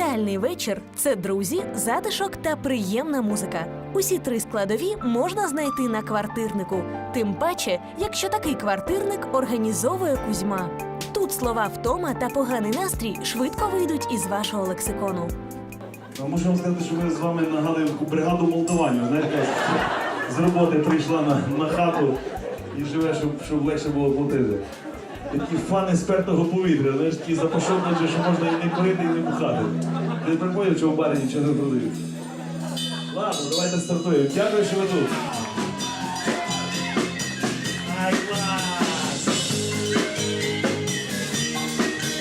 Ідеальний вечір це друзі, затишок та приємна музика. Усі три складові можна знайти на квартирнику. Тим паче, якщо такий квартирник організовує Кузьма. Тут слова втома та поганий настрій швидко вийдуть із вашого лексикону. Ну, Можу вам сказати, що ми з вами нагадуємо бригаду молдаванів. Знаєте, з роботи прийшла на, на хату і живе, щоб, щоб легше було платити. Такі фани спертого повітря, знаєш, такі запашовничі, що можна і не курити, і не бухати. Ти припомнив, що в барі нічого не продають. Ладно, давайте стартуємо. Дякую, що ви тут. Ай, клас!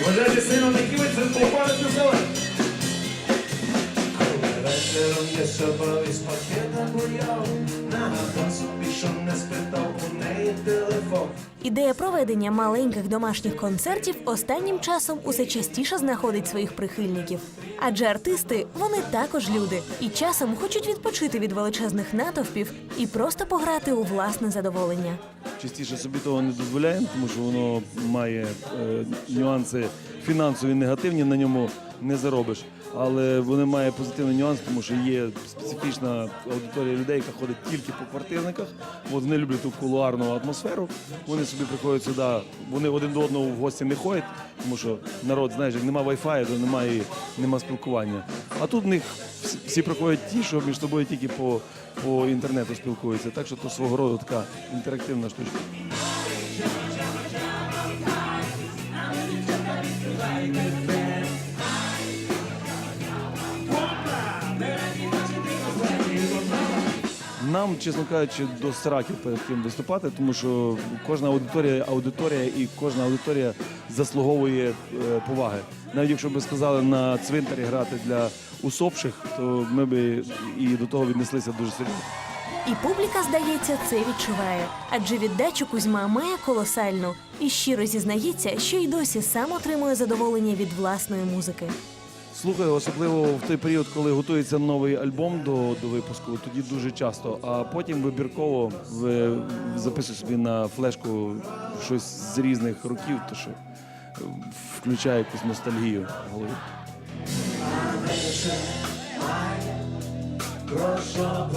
Вважайте сильно не кивиться, попали до зелень. Вечором я собою із пакета гуляв, нагадав собі, що не спитав у. Ідея проведення маленьких домашніх концертів останнім часом усе частіше знаходить своїх прихильників. Адже артисти вони також люди і часом хочуть відпочити від величезних натовпів і просто пограти у власне задоволення. частіше собі того не дозволяємо, тому що воно має е, нюанси фінансові негативні, на ньому не заробиш. Але воно має позитивний нюанс, тому що є специфічна аудиторія людей, яка ходить тільки по квартирниках. От вони люблять ту кулуарну атмосферу. Вони собі приходять сюди, вони один до одного в гості не ходять, тому що народ, знаєш, як нема вайфаю, то немає, нема спілкування. А тут в них всі- приходять ті, що між собою тільки по, по інтернету спілкуються. Так що то свого роду така інтерактивна штучка. Нам, чесно кажучи, до сраків перед тим виступати, тому що кожна аудиторія аудиторія і кожна аудиторія заслуговує е, поваги. Навіть якщо би сказали на цвинтарі грати для усопших, то ми би і до того віднеслися дуже серйозно. І публіка, здається, це відчуває, адже віддачу Кузьма має колосальну і щиро зізнається, що й досі сам отримує задоволення від власної музики. Слухаю, особливо в той період, коли готується новий альбом до, до випуску, тоді дуже часто. А потім вибірково в, записую собі на флешку щось з різних років, то що включає якусь ностальгію в голові. Грошова